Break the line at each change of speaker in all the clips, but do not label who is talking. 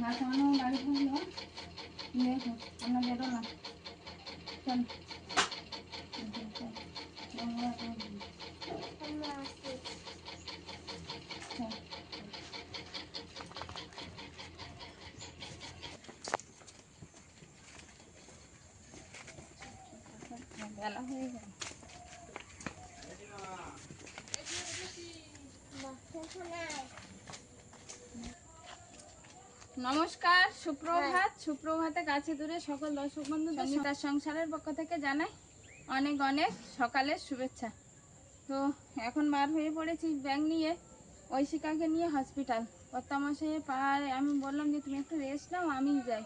হাত আনো বাড়ি থাকল দেখো আমরা বেরো না চল চল বেলা হয়ে গেল নমস্কার সুপ্রভাত, সুপ্রভাতে কাছে দূরে সকল দর্শক বন্ধু সঙ্গীতার সংসারের পক্ষ থেকে জানাই অনেক অনেক সকালের শুভেচ্ছা। তো এখন বার হয়ে পড়েছি ব্যাগ নিয়ে ঐশিকাকে নিয়ে হসপিটাল। কর্তামশাই পায়ে আমি বললাম যে, তুমি একটু রেস্ট নাও আমি যাই।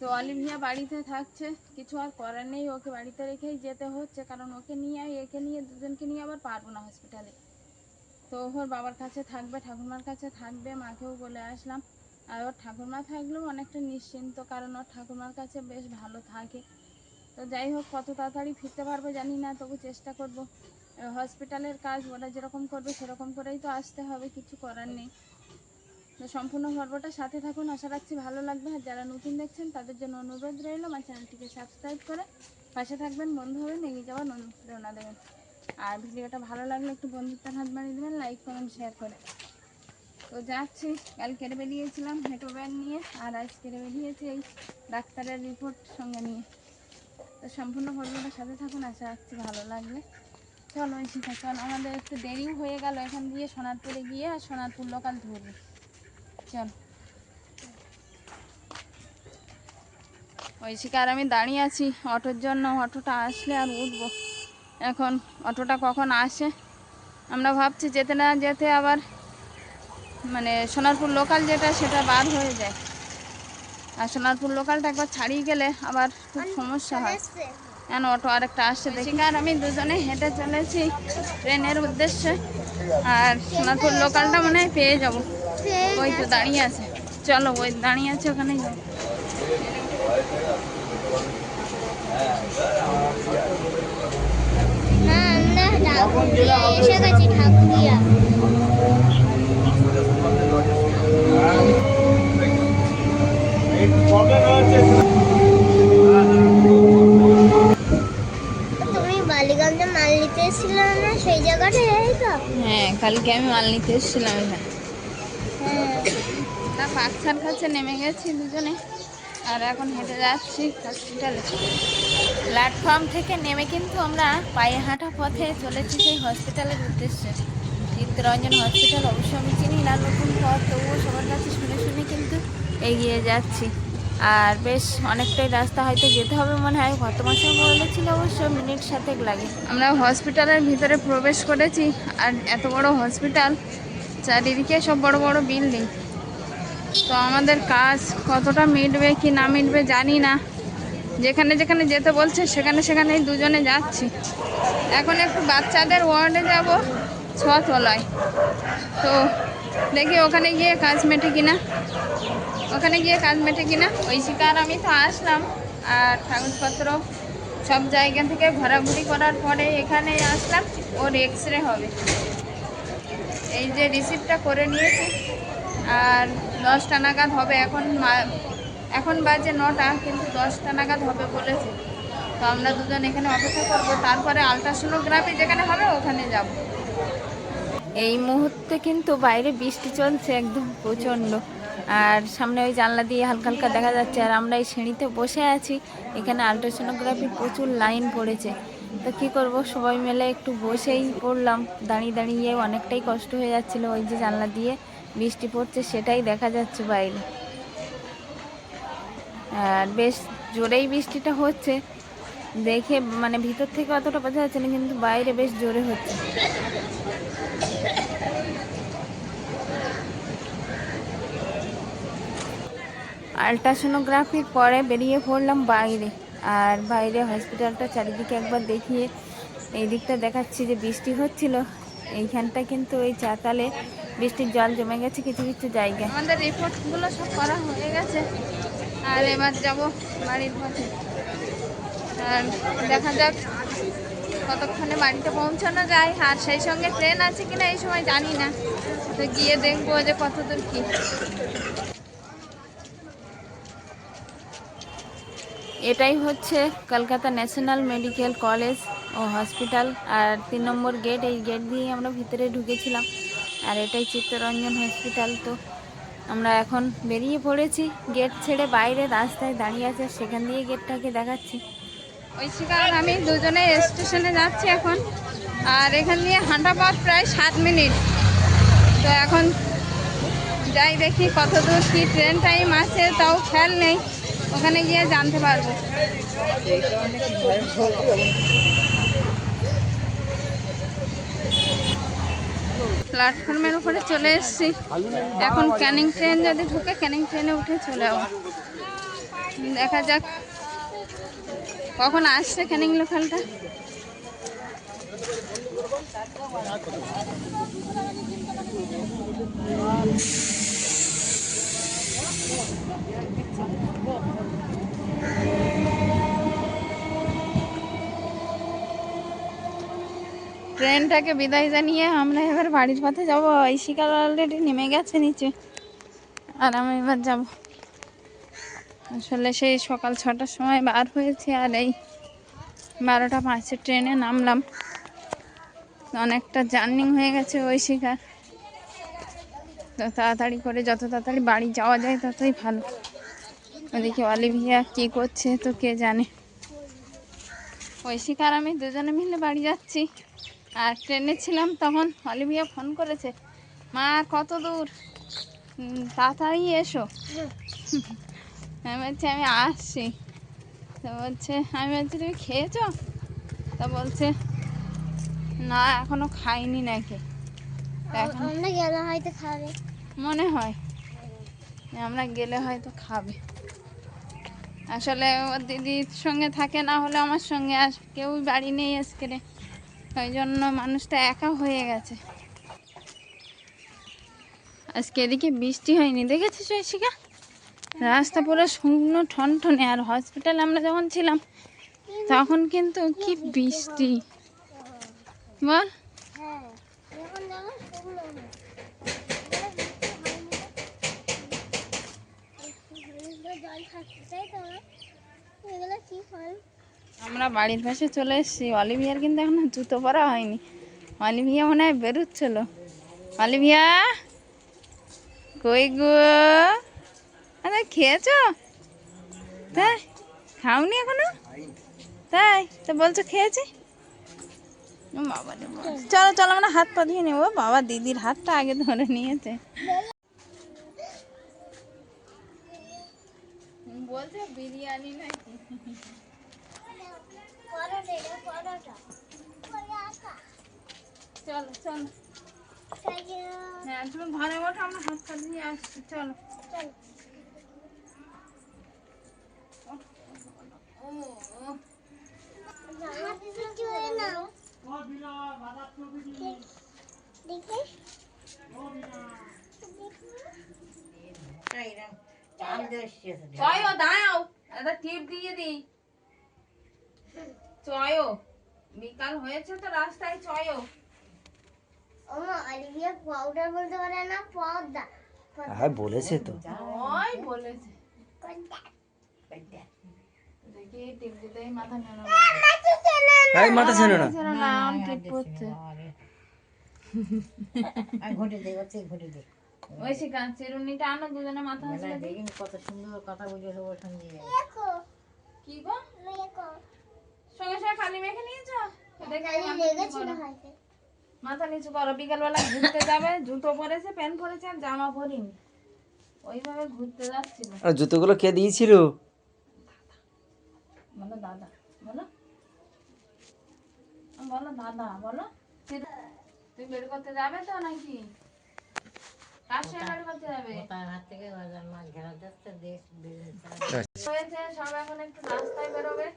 তো অলিভিয়া বাড়িতে থাকছে। কিছু আর করার নেই, ওকে বাড়িতে রেখেই যেতে হচ্ছে। কারণ ওকে নিয়ে একে নিয়ে দুজনকে নিয়ে আবার পারব না হসপিটালে তো ওর বাবার কাছে থাকবে, ঠাকুমার কাছে থাকবে, মাকেও বলে আসলাম। আর ওর ঠাকুরমা থাকলেও অনেকটা নিশ্চিন্ত, কারণ ওর ঠাকুরমার কাছে বেশ ভালো থাকে। তো যাই হোক, কত তাড়াতাড়ি ফিরতে পারব জানি না, তবু চেষ্টা করব। হসপিটালের কাজ ওরা যেরকম করবে সেরকম করেই তো আসতে হবে, কিছু করার নেই। তো সম্পূর্ণ পর্বটা সাথে থাকুন, আশা রাখছি ভালো লাগবে। আর যারা নতুন দেখছেন, তাদের জন্য অনুরোধ রইল, আমার চ্যানেলটিকে সাবস্ক্রাইব করে পাশে থাকবেন, বন্ধু হবেন, এগিয়ে যাওয়ার অনুপ্রেরণা দেবেন। আর ভিডিওটা ভালো লাগলে একটু বন্ধুত্বের হাত বাড়িয়ে দেবেন, লাইক, কমেন্ট, শেয়ার করে তো যাচ্ছি কালকে বেরিয়েছিলাম হেঁটো ব্যাগ নিয়ে আর আজকে বেরিয়েছি এই ডাক্তারের রিপোর্ট সঙ্গে নিয়ে। তো সম্পূর্ণ পর্বটা সাথে থাকুন, আশা রাখছি ভালো লাগবে। চলো এই শিখা, চল, আমাদের একটু দেরিও হয়ে গেল এখান দিয়ে সোনারপুরে গিয়ে আর সোনারপুর লোকাল ধরবো। চল। ওই শিকার আমি দাঁড়িয়ে আছি অটোর জন্য, অটোটা আসলে আর উঠবো। এখন অটোটা কখন আসে? আমরা ভাবছি যেতে না যেতে আবার মানে সোনারপুর লোকাল যেটা সেটা বার হয়ে যায়। আর সোনারপুর লোকালটা একবার ছাড়িয়ে গেলে আবার খুব সমস্যা হয়। কেন অটো আরেকটা আসছে দেখি। আর আমি দুজনে হেঁটে চলেছি ট্রেনের উদ্দেশ্যে। আর সোনারপুর লোকালটা মনে হয় পেয়ে যাব। ওই তো দাঁড়িয়ে আছে। চলো ওই দাঁড়িয়ে আছে ওখানেই যাব।
আমরা ঠাকুরিয়া এসে গেছি ঠাকুরিয়া। তুমি বালিগঞ্জে মাল নিতে এসেছিলে না সেই জায়গাটা? এই তো
হ্যাঁ কালকে আমি মাল নিতে এসেছিলাম এখানে।
হ্যাঁ।
তা বাচ্চার কাছে নেমে গেছি দুজনে। আর এখন হেঁটে যাচ্ছি হসপিটালে প্ল্যাটফর্ম থেকে নেমে কিন্তু আমরা পায়ে হাঁটা পথে চলেছি সেই হসপিটালের উদ্দেশ্যে। চিত্তরঞ্জন হসপিটাল অবশ্য আমি চিনি না নতুন পথ, তবুও সবার কাছে শুনে শুনে কিন্তু এগিয়ে যাচ্ছি। আর বেশ অনেকটাই রাস্তা হয়তো যেতে হবে মনে হয়, গত মাসে বলেছিল অবশ্য, মিনিট সাতেক লাগে। আমরা হসপিটালের ভিতরে প্রবেশ করেছি, আর এত বড় হসপিটাল চারিদিকে সব বড় বড় বিল্ডিং তো আমাদের কাজ কতটা মিটবে, কি না মিটবে জানি না। যেখানে যেখানে যেতে বলছে, সেখানে সেখানেই দুজনে যাচ্ছি। এখন একটু বাচ্চাদের ওয়ার্ডে যাব। ছতলায় তো দেখি ওখানে গিয়ে কাজ মেটে কিনা। ওখানে গিয়ে কাজ মেটে কিনা। ওই শিকার আমি তো আসলাম। আর কাগজপত্র সব জায়গা থেকে ঘোরাঘুরি করার পরে এখানে আসলাম, ওর এক্স রে হবে। এই যে রিসিপ্টটা করে নিয়েছি। আর দশটা নাগাদ হবে এখন এখন বাজে নটা, কিন্তু দশটা নাগাদ হবে বলেছে। তো আমরা দুজন এখানে অপেক্ষা করব। তারপরে আলট্রাসোনোগ্রাফি যেখানে হবে, ওখানে যাব। এই মুহূর্তে কিন্তু বাইরে বৃষ্টি চলছে একদম প্রচণ্ড। আর সামনে ওই জানলা দিয়ে হালকা হালকা দেখা যাচ্ছে, আর আমরা এই সিঁড়িতে বসে আছি। এখানে আলট্রাসোনোগ্রাফি প্রচুর লাইন পড়েছে। তো কী করব, সবাই মিলে একটু বসেই পড়লাম। দাঁড়িয়ে দাঁড়িয়ে অনেকটাই কষ্ট হয়ে যাচ্ছিল ওই যে জানলা দিয়ে বৃষ্টি পড়ছে, সেটাই দেখা যাচ্ছে বাইরে। আর বেশ জোরেই বৃষ্টিটা হচ্ছে। দেখে মানে ভিতর থেকে অতটা বোঝা যাচ্ছে না, কিন্তু বাইরে বেশ জোরে হচ্ছে। আলট্রাসোনোগ্রাফির পরে বেরিয়ে পড়লাম বাইরে, আর বাইরে হসপিটালটা চারিদিকে একবার দেখিয়ে এই দিকটা দেখাচ্ছি যে বৃষ্টি হচ্ছিল। এইখানটা কিন্তু ওই চাতালে বৃষ্টির জল জমে গেছে কিছু কিছু জায়গায়। আমাদের রিপোর্টগুলো সব করা হয়ে গেছে, আর এবার যাব বাড়ির পথে। দেখা যাক কতক্ষণে বাড়িতে পৌঁছানো যায়। আর সেই সঙ্গে ট্রেন আছে কিনা এই সময় জানি না। তো গিয়ে দেখব যে কতদূর কি। এটাই হচ্ছে কলকাতা ন্যাশনাল মেডিকেল কলেজ ও হসপিটাল। আর তিন নম্বর গেট, এই গেট দিয়ে আমরা ভিতরে ঢুকেছিলাম। আর এটাই চিত্তরঞ্জন হসপিটাল তো। আমরা এখন বেরিয়ে পড়েছি। গেট ছেড়ে বাইরে রাস্তায় দাঁড়িয়ে আছে। সেখান দিয়ে গেটটাকে দেখাচ্ছি। ঐশিকা কারণ আমি দুজনে স্টেশনে যাচ্ছি এখন। আর এখান দিয়ে হাঁটা পথ প্রায় সাত মিনিট। তো এখন যাই দেখি কত দূর কি ট্রেন টাইম আছে, তাও খেয়াল নেই। ওখানে গিয়ে জানতে পারব। প্ল্যাটফর্মের উপরে চলে এসেছি। এখন ক্যানিং ট্রেন যদি ঢুকে ক্যানিং ট্রেনে উঠে চলে যাব দেখা যাক কখন আসছে ক্যানিং লোকালটা ট্রেনটাকে বিদায় জানিয়ে আমরা এবার বাড়ির পথে যাব। ঐশিকার অলরেডি নেমে গেছে নিচে। আর আমি এবার যাব। আসলে সেই সকাল ছটার সময় বার হয়েছে আর এই বারোটা পাঁচের ট্রেনে নামলাম। অনেকটা জার্নিং হয়ে গেছে ওই শিকার। তো তাড়াতাড়ি করে যত তাড়াতাড়ি বাড়ি যাওয়া যায় ততই ভালো। ওদিকে অলিভিয়া কী করছে তো কে জানে। ঐশিকার আমি দুজনে মিলে বাড়ি যাচ্ছি। আর ট্রেনে ছিলাম তখন অলিভিয়া ফোন করেছে, মা, কত দূর? তাড়াতাড়ি এসো। আমি বলছি আমি আসছি। তো বলছে আমি বলছি তুমি খেয়েছো? তা বলছে না এখনও খাইনি নাকি। এখন
আমরা গেলে হয়তো খাবে।
মনে হয় আমরা গেলে হয়তো খাবে। আসলে ওর দিদির সঙ্গে থাকে না হলে আমার সঙ্গে আস কেউ বাড়ি নেই আজকে ওই জন্য মানুষটা একা হয়ে গেছে। আজকে এদিকে বৃষ্টি হয়নি দেখেছিস ঐশিকা? রাস্তা পুরো শুকনো, ঠনঠনে, আর হসপিটালে আমরা যখন ছিলাম, তখন কিন্তু কি বৃষ্টি। বল। আমরা বাড়ির পাশে চলে এসেছি। অলিভিয়ার কিন্তু এখনও জুতো পরা হয়নি। অলিভিয়া মনে হয় বেরোচ্ছিল। অলিভিয়া, কই গো? আরে খেয়েছ? তাই? খাওনি এখনও? তাই? তো বলছো খেয়েছি? বাবা চলো চলো আমরা হাত পা ধুয়ে নেব। বাবা দিদির হাতটা আগে ধরে নিয়েছে। বলছে বিরিয়ানি নাকি? চলো চলো। হ্যাঁ তুমি ঘরে ওঠো আমরা হাত পা ধুয়ে আসছি। চলো।
চল
ও ও
হাত পিছু হয়ে নাও দেখে
চয়ো দাঁড়াও। একটা টিপ দিয়ে দিই। চয়ো। বিকাল হয়েছে তো রাস্তায় চয়ো।
পাউডার বলতে পারে না পর্দা
হ্যাঁ বলেছে। তো
বলেছে
পর্দা
দেখি টিপ দিতেই মাথা নেড়ো
এই মাথা ছিল না।
না। টিপ করছে।
ঘুটে দে ওতে দে
ওই শিকা চিরুনিটা আনো দুজনে মাথা হাসলে দিই
কত সুন্দর কথা বুঝেছে ওর সঙ্গে।
কি গো? সঙ্গে সঙ্গে খালি মেখে নিয়েছো? মাথা নিচু করো। বিকালবেলা ঘুরতে যাবে জুতো পরেছে প্যান্ট পরেছে আর জামা পরিনি। ওইভাবে ঘুরতে যাচ্ছিল।
আর জুতোগুলো কে দিয়েছিল?
বলো দাদা বলো। বলো দাদা বলো। তুই- তুই বের করতে যাবে তো নাকি? হয়েছে সব এখন একটু রাস্তায় বেরোবে।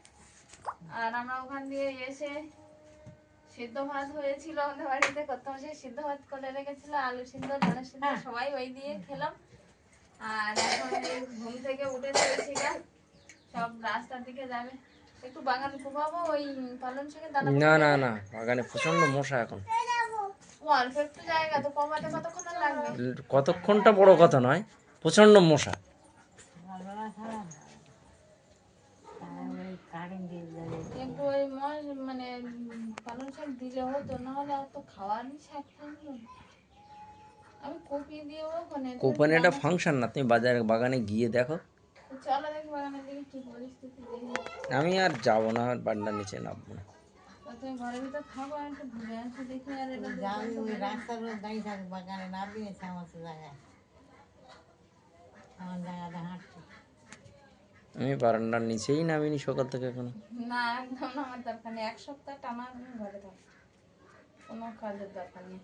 আর আমরা ওখান দিয়ে এসে সিদ্ধ ভাত হয়েছিল আমাদের বাড়িতে। কত মাসে সিদ্ধ ভাত করে রেখেছিল আলু সিদ্ধ সিদ্ধ সবাই ওই দিয়ে খেলাম। আর এখন ঘুম থেকে উঠে চলেছি গা।
না না না বাগানে প্রচণ্ড মশা এখন। কতক্ষণটা বড় কথা নয় প্রচণ্ড মশা।
ওই মানে শাক দিলে হতো
কোপানে একটা ফাংশন না তুমি বাজারে বাগানে গিয়ে দেখো। আমি আর যাব না বান্ডার নিচে নামবো না।
আমি
বারান্দার নিচেই নামিনি সকাল থেকে এখনও।
না, একদম আমার দরকার নেই। এক সপ্তাহ ঘরে কোনো কাজের দরকার নেই।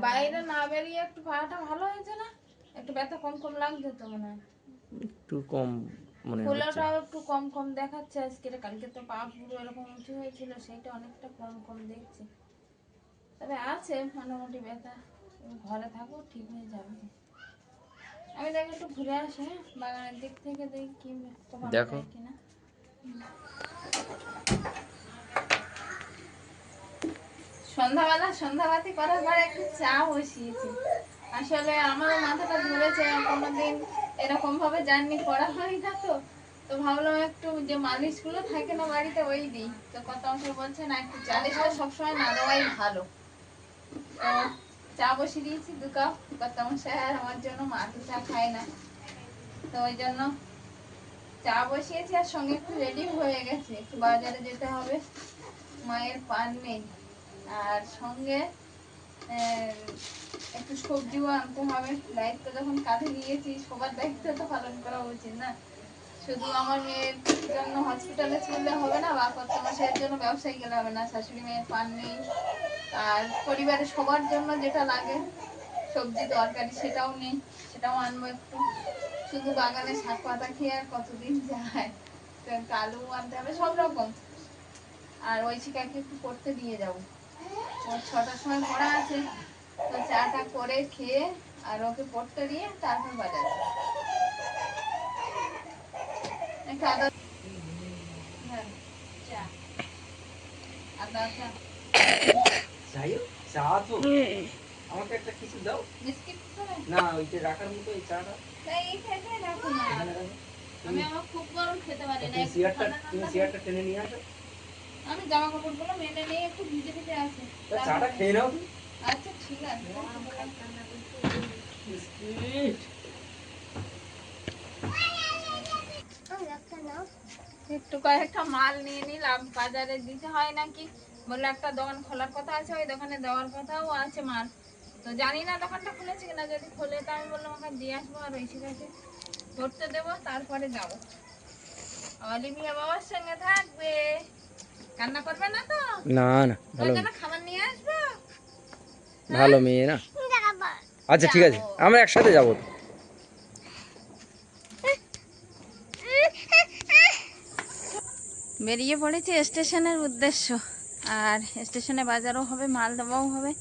বাইরে না বেরিয়ে একটু ভাড়াটা ভালো হয়েছে না? একটু ব্যথা কম কম লাগছে তো মনে হয়।
একটু কম মনে হচ্ছে।
একটু কম কম দেখাচ্ছে আজকে কালকে তো পা পুরো এরকম উঁচু হয়েছিল সেইটা অনেকটা কম কম দেখছি। তবে আছে মোটামুটি ব্যথা। ঘরে থাকো ঠিক হয়ে যাবে। আমি দেখি একটু ঘুরে আসি হ্যাঁ? বাগানের দিক থেকে দেখি কি
দেখো।
কিনা। সন্ধ্যাবেলা সন্ধ্যাবাতি করার পরে একটু চা বসিয়েছি। আসলে আমার মাথাটা ধরেছে কোনোদিন এরকম ভাবে জার্নি করা হয় না তো। তো ভাবলাম একটু যে মালিশগুলো থাকে না বাড়িতে, ওই দিই। তো কত অংশ বলছে না, একটু চালিশটা সবসময় না দেওয়াই ভালো। চা বসিয়ে দিয়েছি, দু কাপ। কত আর আমার জন্য মা তো চা খায় না। তো ওই জন্য চা বসিয়েছি, আর সঙ্গে একটু রেডি হয়ে গেছে। একটু বাজারে যেতে হবে, মায়ের পান নেই আর সঙ্গে একটু সবজিও আনতে হবে। দায়িত্ব যখন কাঁধে নিয়েছি, সবার দায়িত্ব তো পালন করা উচিত না। শুধু আমার মেয়ের জন্য হসপিটালে চললে হবে না, বা কত মাসের জন্য ব্যবসায়ী গেলে হবে না, শাশুড়ি মেয়ের পান নেই। আর পরিবারের সবার জন্য যেটা লাগে, সবজি তরকারি সেটাও নেই, সেটাও আনব একটু। শুধু বাগানে শাক পাতা খেয়ে আর কতদিন যায়? আলু আনতে হবে, সব রকম। আর ওই শিকাকে একটু করতে দিয়ে যাব। ওর ছটার সময় পড়া আছে। তো চাটা করে খেয়ে আর ওকে পড়তে দিয়ে তারপর। আদা হ্যাঁ চা। আদা চা।
যাই হোক, চা তো। আমাকে একটা কিছু দাও।
বিস্কিট
না ওই যে রাখার মতো এই চাটা।
আমি আমার খুব গরম খেতে পারি না।
তুমি চেয়ারটা তুমি চেয়ারটা টেনে নিয়ে আসো।
আমি জামা কাপড় কাপড়গুলো মেলে নিয়ে একটু ভিজে ভিজে আছে।
চাটা খেয়ে নাও।
আচ্ছা ঠিক আছে।
একটা
কয়েকটা মাল নিয়ে নিলাম বাজারে দিতে হয় নাকি? বলল একটা দোকান খোলার কথা আছে ওই দোকানে দেওয়ার কথাও আছে মাল। তো জানি না দোকানটা খুলেছে কিনা যদি খোলে তো আমি বললাম ওখানে দিয়ে আসব আর ওই কাছে ধরতে দেবো তারপরে যাব। অলিভিয়া বাবার সঙ্গে থাকবে। কান্না করবে না তো?
না না ভালো
খাবার নিয়ে আসব?
ভালো মেয়ে না। আচ্ছা ঠিক আছে আমরা একসাথে যাব।
বেরিয়ে পড়েছি স্টেশনের উদ্দেশ্য। আর স্টেশনে বাজারও হবে মাল দেওয়াও হবে।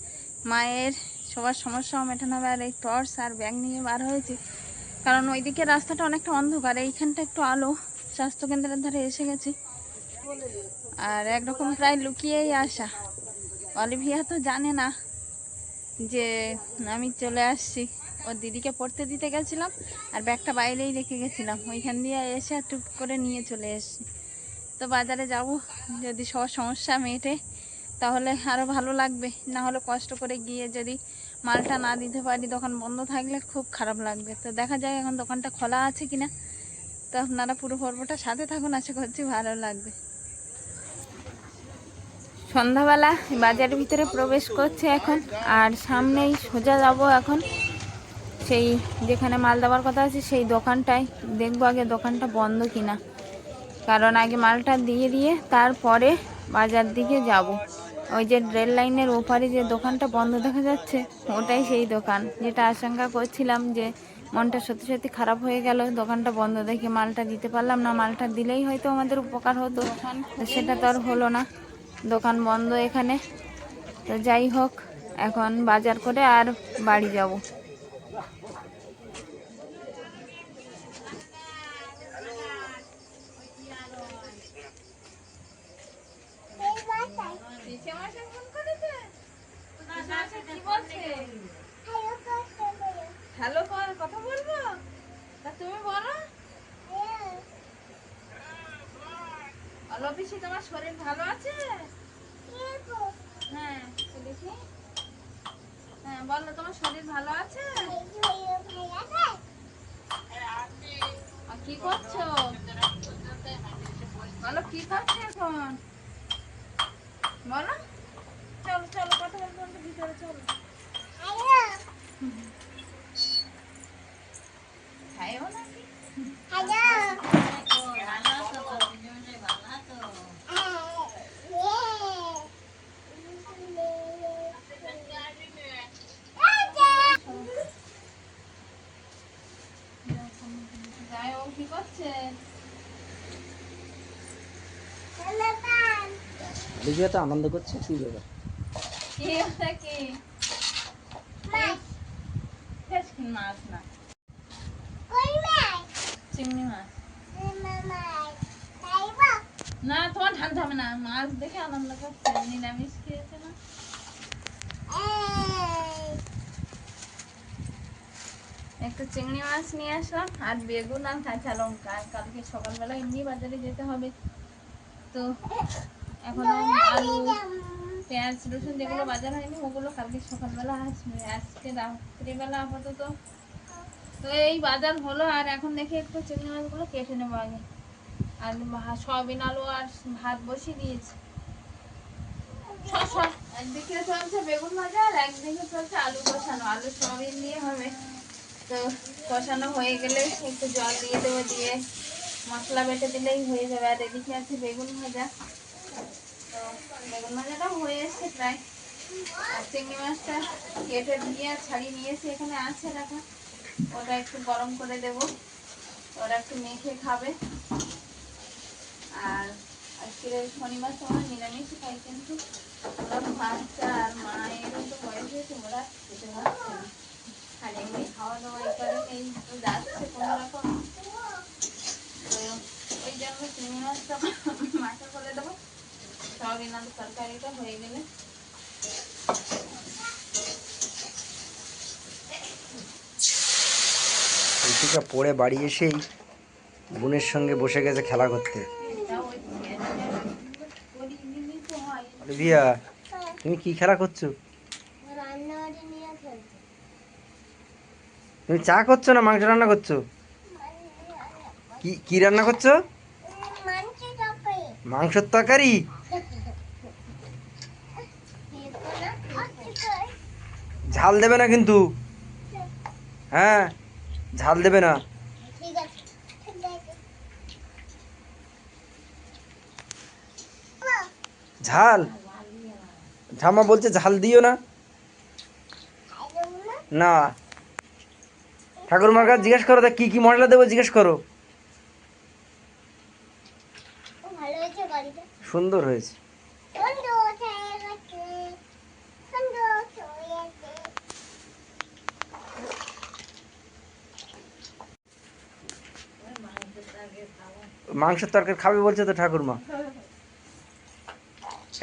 মায়ের সবার সমস্যাও মেটানো হবে আর এই টর্চ আর ব্যাগ নিয়ে বার হয়েছি। কারণ ওইদিকে রাস্তাটা অনেকটা অন্ধকার এইখানটা একটু আলো। স্বাস্থ্যকেন্দ্রের ধারে এসে গেছি। আর একরকম প্রায় লুকিয়েই আসা। অলিভিয়া তো জানে না যে আমি চলে আসছি। ওর দিদিকে পড়তে দিতে গেছিলাম আর ব্যাগটা বাইরেই রেখে গেছিলাম। ওইখান দিয়ে এসে টুক করে নিয়ে চলে এসেছি। তো বাজারে যাব। যদি সবার সমস্যা মেটে তাহলে আরও ভালো লাগবে। না হলে কষ্ট করে গিয়ে যদি মালটা না দিতে পারি, দোকান বন্ধ থাকলে খুব খারাপ লাগবে। তো দেখা যায় এখন দোকানটা খোলা আছে কিনা। তো আপনারা পুরো পর্বটা সাথে থাকুন। আশা করছি ভালো লাগবে। সন্ধ্যাবেলা বাজারের ভিতরে প্রবেশ করছে এখন, আর সামনেই সোজা যাব এখন। সেই যেখানে মাল দেওয়ার কথা আছে, সেই দোকানটায় দেখব আগে দোকানটা বন্ধ কিনা। কারণ আগে মালটা দিয়ে দিয়ে তারপরে বাজার দিকে যাব। ওই যে রেল লাইনের ওপারে যে দোকানটা বন্ধ দেখা যাচ্ছে, ওটাই সেই দোকান। যেটা আশঙ্কা করছিলাম যে মনটা সত্যি সত্যি খারাপ হয়ে গেল, দোকানটা বন্ধ দেখে মালটা দিতে পারলাম না। মালটা দিলেই হয়তো আমাদের উপকার হতো, সেটা তো আর হলো না। দোকান বন্ধ এখানে। তো যাই হোক এখন বাজার করে আর বাড়ি যাব। হ্যালো কল কথা বলব তা তুমি বলো বেশি তোমার শরীর ভালো আছে? হ্যাঁ দেখি হ্যাঁ বলো তোমার শরীর ভালো আছে? আর কি করছ? বলো কি করছ এখন? বলো। চলো চলো কথা বলতে ভিতরে চলো। খাইও নাকি
ভালো আছো তো দুজনে ভালো আছো
যাই ও কি করছে
অলিভিয়া তো আনন্দ করছে, কি ব্যাপার?
মাছ না চিংড়ি মাছ। না, তোমার ঠান্ডা হবে না। মাছ দেখে আনন্দ করছে। নিরামিষ খেয়েছে না? একটু চিংড়ি মাছ নিয়ে আসলাম। আর বেগুন আর কাঁচা লঙ্কা। কালকে সকালবেলা এমনি বাজারে যেতে হবে। তো এখন আলু, পেঁয়াজ, রসুন যেগুলো বাজার হয়নি, ওগুলো কালকে সকালবেলা আসবে আজকে রাত্রিবেলা আপাতত। তো এই বাজার হলো, আর এখন দেখি একটু চিংড়ি মাছগুলো কেটে নেব আগে। আর সয়াবিন আলু আর ভাত বসিয়ে দিয়েছি। একদিকে চলছে বেগুন ভাজা আর একদিকে চলছে আলু কষানো। আলু, সয়াবিন দিয়ে হবে। তো কষানো হয়ে গেলে একটু জল দিয়ে দেবো, দিয়ে মশলা বেটে দিলেই হয়ে যাবে। আর এদিকে আছে বেগুন ভাজা। তো বেগুন ভাজাটাও হয়ে এসছে প্রায়। আর চিংড়ি মাছটা কেটে দিয়ে ছাড়িয়ে নিয়েছি, এখানে আছে রাখা ওটা একটু গরম করে দেবো। ওরা একটু মেখে খাবে। আর আজকের শনিবার সময় নিরামিষ খাই কিন্তু ওরা বাচ্চা আর মায়েরও তো বয়স হয়েছে ওরা খেতে আর এমনি খাওয়া দাওয়া এই করে যাচ্ছে কোনো রকম ওই জন্য চিংড়ি মাছটা মাথা করে দেবো। সয়াবিন আলু তরকারিটা হয়ে গেলে
ঋতিকা পড়ে বাড়ি এসেই বোনের সঙ্গে বসে গেছে খেলা করতে।
হয়
অলিভিয়া তুমি কি খেলা করছ? তুমি চা করছ না মাংস রান্না করছ? কি কি রান্না করছ? মাংসের তরকারি? ঝাল দেবে না কিন্তু? হ্যাঁ ঝাল দেবে না। ঝাল? ঝামা বলছে ঝাল দিও না। না। ঠাকুরমার কাছে জিজ্ঞেস করো তা কি কি মশলা দেবো জিজ্ঞেস করো। সুন্দর হয়েছে
সুন্দর হয়ে গেছে সুন্দর হয়ে গেছে
মাংসের তরকারি খাবে বলছে তো ঠাকুরমা।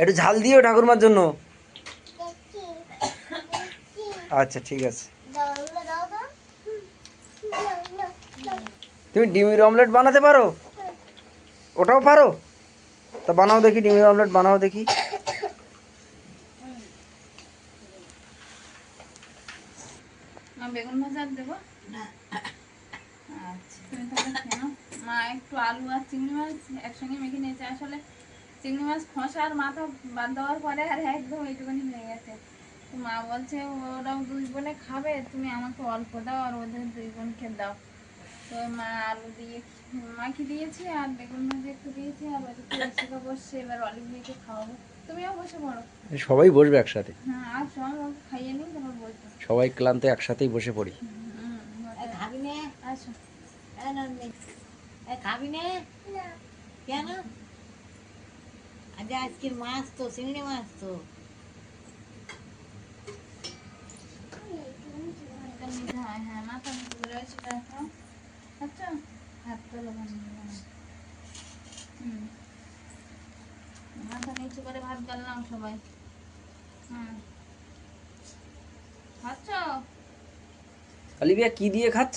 একটু ঝাল দিও ঠাকুরমার জন্য। আচ্ছা ঠিক আছে। তুমি ডিমের অমলেট বানাতে পারো? ওটাও পারো? তা বানাও দেখি ডিমের অমলেট বানাও দেখি।
বেগুন ভাজা দেবো? তুমি তাহলে খেয়ে মা একটু আলু আর চিংড়ি মাছ একসঙ্গে মেখে নিয়েছে। আসলে চিংড়ি মাছ খোসা আর মাথা বাদ দেওয়ার পরে আর একদম এইটুকুনি হয়ে গেছে। তো মা বলছে ওরাও দুই বোনে খাবে তুমি আমাকে অল্প দাও আর ওদের দুই বোনকে দাও। তো মা আলু দিয়ে মাখি দিয়েছি আর বেগুন ভাজি একটু দিয়েছি আর ওদিকে রসিকা বসছে এবার অলিভ দিয়ে খাওয়াবো। তুমিও বসে পড়ো।
সবাই বসবে একসাথে।
হ্যাঁ আর সব খাইয়ে নিই তারপর বসবো।
সবাই ক্লান্ত একসাথেই বসে পড়ি।
হুম,
এ খাবি নে
আসো।
খাবি নে কেন আজ আজকের মাছ তো চিংড়ি মাছ তো
হ্যাঁ মাথা করে রয়েছে দেখো আচ্ছা হাত তোলো হুম মাথা নিচু করে ভাত সবাই হুম খাচ্ছ
কি দিয়ে খাচ্ছ?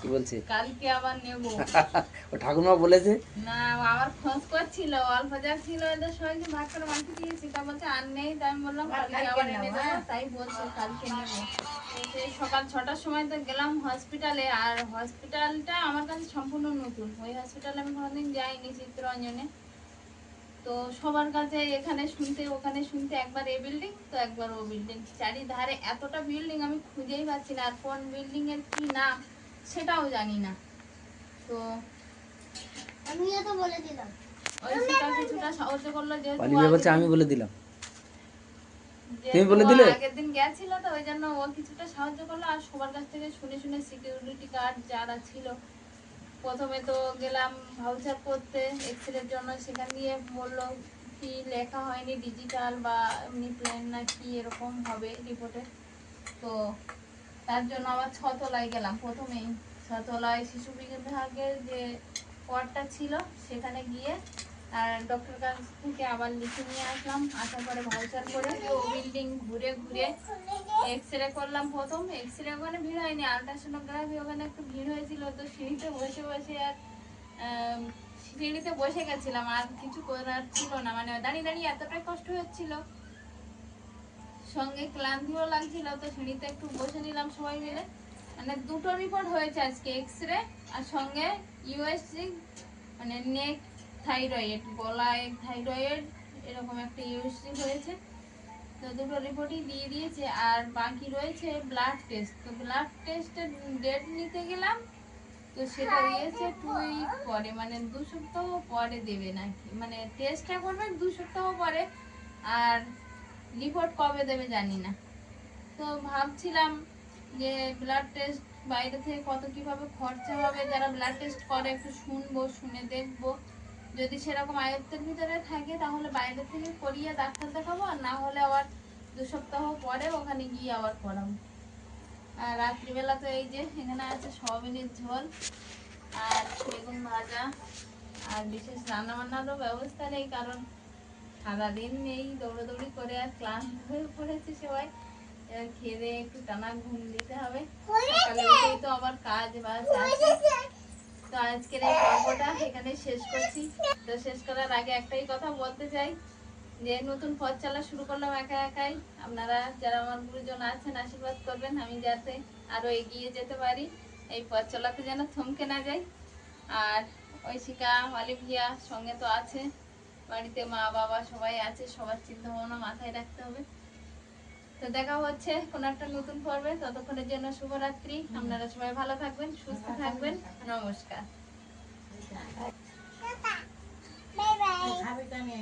কি বলছে? কালকে আবার নেব।
ও ঠাকুরমা বলেছে?
না আবার খোঁজ করছিল অল্প যা ছিল এদের সবাইকে ভাগ করে মাটি দিয়েছি তা বলছে আর নেই তাই আমি বললাম কালকে আবার এনে দেবো তাই বলছে কালকে নেব। এই সকাল ছটার সময় তো গেলাম হসপিটালে আর হসপিটালটা আমার কাছে সম্পূর্ণ নতুন। ওই হসপিটালে আমি কোনোদিন যাইনি চিত্রঞ্জনে তো সবার কাছে এখানে শুনতে ওখানে শুনতে একবার এ বিল্ডিং তো একবার ও বিল্ডিং চারিধারে এতটা বিল্ডিং আমি খুঁজেই পাচ্ছি না আর কোন বিল্ডিং এর কি নাম? সেটাও জানি না। তো
আমিও তো বলে দিলাম।
ওই কিছুটা সাহায্য করল যেহেতু
পালিয়ে বলছে আমি বলে দিলাম। তুমি বলে দিলে?
আগের দিন গেছিল তো ওই জন্য ও কিছুটা সাহায্য করল। আর সবার কাছ থেকে শুনে শুনে সিকিউরিটি গার্ড যারা ছিল প্রথমে তো গেলাম ভাউচার করতে এক্স রের জন্য সেখান দিয়ে বলল কি লেখা হয়নি ডিজিটাল বা এমনি প্লেন না কি এরকম হবে রিপোর্টে তো তার জন্য আবার ছতলায় গেলাম। প্রথমেই ছতলায় শিশু বিভাগের যে ওয়ার্ডটা ছিল, সেখানে গিয়ে আর ডক্টর কাছ থেকে আবার লিখে নিয়ে আসলাম। আসার পরে ভাউচার করে বিল্ডিং ঘুরে ঘুরে এক্স রে করলাম প্রথম। এক্স রে ওখানে ভিড় হয়নি আলট্রাসোনোগ্রাফি ওখানে একটু ভিড় হয়েছিল, তো সিঁড়িতে বসে বসে আর সিঁড়িতে বসে গেছিলাম। আর কিছু করার ছিল না মানে দাঁড়িয়ে দাঁড়িয়ে এতটাই কষ্ট হচ্ছিল সঙ্গে ক্লান্তিও লাগছিল, তো সিঁড়িতে একটু বসে নিলাম সবাই মিলে। মানে দুটো রিপোর্ট হয়েছে আজকে এক্স রে আর সঙ্গে ইউএসজি মানে নেক থাইরয়েড গলায় থাইরয়েড এরকম একটা ইউএসজি হয়েছে। তো দুটো রিপোর্টই দিয়ে দিয়েছে, আর বাকি রয়েছে ব্লাড টেস্ট তো ব্লাড টেস্টের ডেট নিতে গেলাম, তো সেটা দিয়েছে টু উইক পরে মানে দু সপ্তাহ পরে দেবে নাকি মানে টেস্টটা করবে দু সপ্তাহ পরে। আর রিপোর্ট কবে দেবে জানি না। তো ভাবছিলাম যে ব্লাড টেস্ট বাইরে থেকে কত কীভাবে খরচা হবে, যারা ব্লাড টেস্ট করে একটু শুনব, শুনে দেখব। যদি সেরকম আয়ত্তের ভিতরে থাকে তাহলে বাইরে থেকে করিয়ে ডাক্তার দেখাবো, আর না হলে আবার দু সপ্তাহ পরে ওখানে গিয়ে আবার করাবো। আর রাত্রিবেলা তো এই যে এখানে আছে সয়াবিনের ঝোল আর বেগুন ভাজা, আর বিশেষ রান্নাবান্নারও ব্যবস্থা নেই কারণ সারাদিন এই দৌড়াদৌড়ি করে আর ক্লান্ত হয়ে পড়েছে সবাই। এবার খেয়ে একটু টানা ঘুম দিতে হবে। সকালে উঠেই তো আবার কাজ বাজ আছে। তো আজকের এই পর্বটা এখানে শেষ করছি। তো শেষ করার আগে একটাই কথা বলতে চাই, যে নতুন পথ চলা শুরু করলাম একা একাই। আপনারা যারা আমার গুরুজন আছেন, আশীর্বাদ করবেন আমি যাতে আরও এগিয়ে যেতে পারি। এই পথ চলাতে যেন থমকে না যাই। আর ঐশিকা অলিভিয়া সঙ্গে তো আছে। বাড়িতে মা বাবা সবাই আছে সবার চিন্তা ভাবনা মাথায় রাখতে হবে। তো দেখা হচ্ছে কোন একটা নতুন পর্বে। ততক্ষণের জন্য শুভরাত্রি। আপনারা সবাই ভালো থাকবেন সুস্থ থাকবেন। নমস্কার।
Bye bye.
খাবি কানে।